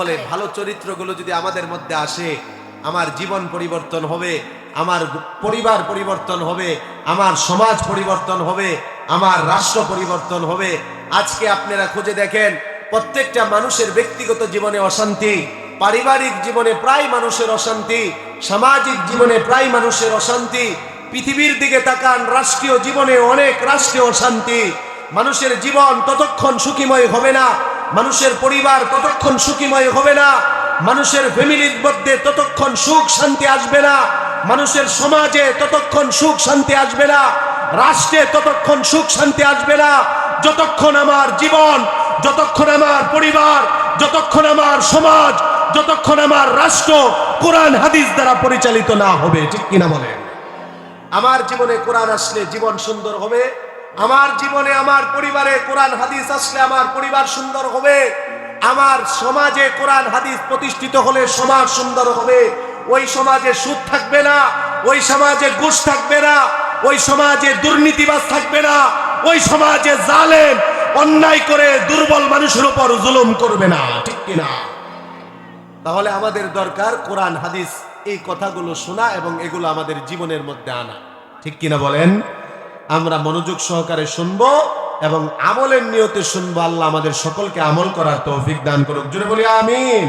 তাহলে ভালো চরিত্রগুলো যদি আমাদের মধ্যে আসে, আমার জীবন পরিবর্তন হবে, আমার পরিবার পরিবর্তন হবে, আমার সমাজ পরিবর্তন হবে, আমার রাষ্ট্র পরিবর্তন হবে। আজকে আপনারা খুঁজে দেখেন, প্রত্যেকটা মানুষের ব্যক্তিগত জীবনে অশান্তি, পারিবারিক জীবনে প্রায় মানুষের অশান্তি, সামাজিক জীবনে প্রায় মানুষের অশান্তি, পৃথিবীর দিকে তাকান, রাষ্ট্রীয় জীবনে অনেক রাষ্ট্রীয় অশান্তি। মানুষের জীবন ততক্ষণ সুখীময় হবে না। মানুষের পরিবার ততক্ষণ সুখীময় হবে না, মানুষের ফ্যামিলির মধ্যে ততক্ষণ সুখ শান্তি আসবে না, মানুষের সমাজে ততক্ষণ সুখ শান্তি আসবে না, রাষ্ট্রে ততক্ষণ সুখ শান্তি আসবে না, যতক্ষণ আমার জীবন, যতক্ষণ আমার পরিবার, যতক্ষণ আমার সমাজ, যতক্ষণ আমার রাষ্ট্র কোরআন হাদিস দ্বারা পরিচালিত না হবে, ঠিক কিনা বলেন? আমার জীবনে কোরআন আসলে জীবন সুন্দর হবে আমার জীবনে আমার পরিবারে কোরআন হাদিস আসলে আমার পরিবার সুন্দর হবে। আমার সমাজে কোরআন হাদিস প্রতিষ্ঠিত হলে সমাজ সুন্দর হবে। ওই সমাজে সুদ থাকবে না, ওই সমাজে ঘুষ থাকবে না, ওই সমাজে দুর্নীতিবাজ থাকবে না, ওই সমাজে জালেম, অন্যায় করে দুর্বল মানুষের উপর জুলুম করবে না, ঠিক কিনা? তাহলে আমাদের দরকার কোরআন, হাদিস, এই কথাগুলো শোনা এবং এগুলো আমাদের জীবনের মধ্যে আনা, ঠিক কিনা বলেন? আমরা মনোযোগ সহকারে শুনব এবং আমলের নিয়তে শুনব। আল্লাহ আমাদের সকলকে আমল করার তৌফিক দান করুক। জুড়ে বলি, আমিন।